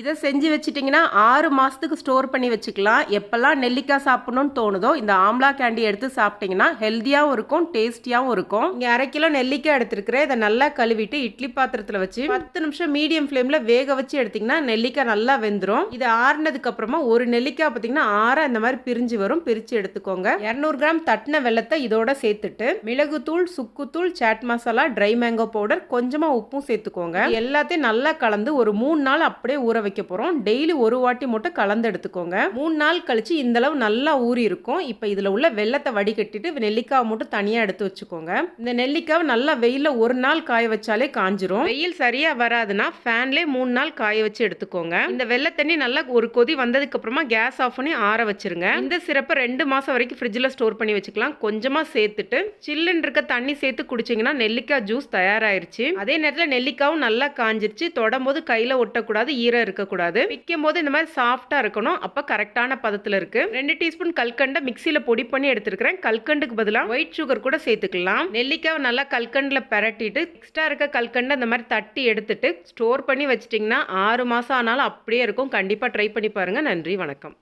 இதை செஞ்சு வச்சிட்டிங்கன்னா ஆறு மாதத்துக்கு ஸ்டோர் பண்ணி வச்சுக்கலாம். எப்போல்லாம் நெல்லிக்காய் சாப்பிட்ணுன்னு தோணுதோ இந்த ஆம்லா கேண்டி எடுத்து சாப்பிட்டிங்கன்னா ஹெல்த்தியாகவும் இருக்கும் டேஸ்டியாகவும் இருக்கும். இங்கே அரை கிலோ நெல்லிக்காய் எடுத்துருக்கிறேன். இதை நல்லா கழுவிட்டு இட்லி பாத்திரத்தில் வச்சு பத்து நிமிஷம் மீடியம் ஃப்ளேமில் வேக வச்சு எடுத்திங்கன்னா நெல்லிக்காய் நல்லா வெந்துடும் இது ஆறினதுக்கப்புறமா ஒரு நெல்லிக்காய் பார்த்தீங்கன்னா ஆற இந்த மாதிரி பிரிஞ்சு வரும். பிரித்து எடுத்துக்கோங்க. இரநூறு கிராம் தட்டின வெள்ளத்தை இதோட சேர்த்துட்டு மிளகுத்தூள் சுக்குத்தூள் chaat masala dry mango powder கொஞ்சமாக உப்பும் சேர்த்துக்கோங்க. எல்லாத்தையும் நல்லா கலந்து ஒரு மூணு நாள் அப்படியே ஊற வைக்க போகிறோம் டெய்லி ஒரு வாட்டி மட்டும் கலந்து எடுத்துக்கோங்க. மூணு நாள் கழிச்சு இந்த அளவு நல்லா ஊறி இருக்கும். இப்போ இதில் உள்ள வெள்ளத்தை வடிகட்டிட்டு நெல்லிக்காவை மட்டும் தனியாக எடுத்து வச்சுக்கோங்க. இந்த நெல்லிக்காவை நல்லா வெயிலில் ஒரு நாள் காய வச்சாலே காஞ்சிரும். வெயில் சரியாக வராதுன்னா ஃபேன்லேயே மூணு நாள் காய வச்சு எடுத்துக்கோங்க. இந்த வெள்ளை தண்ணி நல்லா ஒரு கொதி வந்ததுக்கு அப்புறமா கேஸ் ஆஃப் பண்ணி ஆற வச்சிருங்க. இந்த சிறப்பை ரெண்டு மாதம் வரைக்கும் ஃப்ரிட்ஜில் ஸ்டோர் பண்ணி வச்சுக்கலாம். கொஞ்சமாக சேர்த்துட்டு சில்லுன்னு இருக்க தண்ணி சேர்த்து குடிச்சிங்கன்னா நெல்லிக்காய் ஜூஸ் தயாராயிருச்சு. அதே நேரத்தில் நெல்லிக்காவும் நல்லா காஞ்சிருச்சு. தொடும்போது கையில் ஒட்டக்கூடாது ஈரம் இருக்கக்கூடாது. விற்கும் போது இந்த மாதிரி சாஃப்டாக இருக்கணும். அப்போ கரெக்டான பதத்தில் இருக்கு. ரெண்டு டீஸ்பூன் கல்கண்டை மிக்சியில் பொடி பண்ணி எடுத்துருக்கிறேன். கல்கண்டுக்கு பதிலாக ஒயிட் சுகர் கூட சேர்த்துக்கலாம். நெல்லிக்காவை நல்லா கல்கண்டில் பரட்டிட்டு எக்ஸ்ட்ரா இருக்க கல்கண்டை அந்த மாதிரி தட்டி எடுத்துட்டு ஸ்டோர் பண்ணி வச்சிட்டிங்கன்னா ஆறு மாதம் ஆனாலும் அப்படியே இருக்கும். கண்டிப்பாக ட்ரை பண்ணி பாருங்கள் நன்றி வணக்கம்.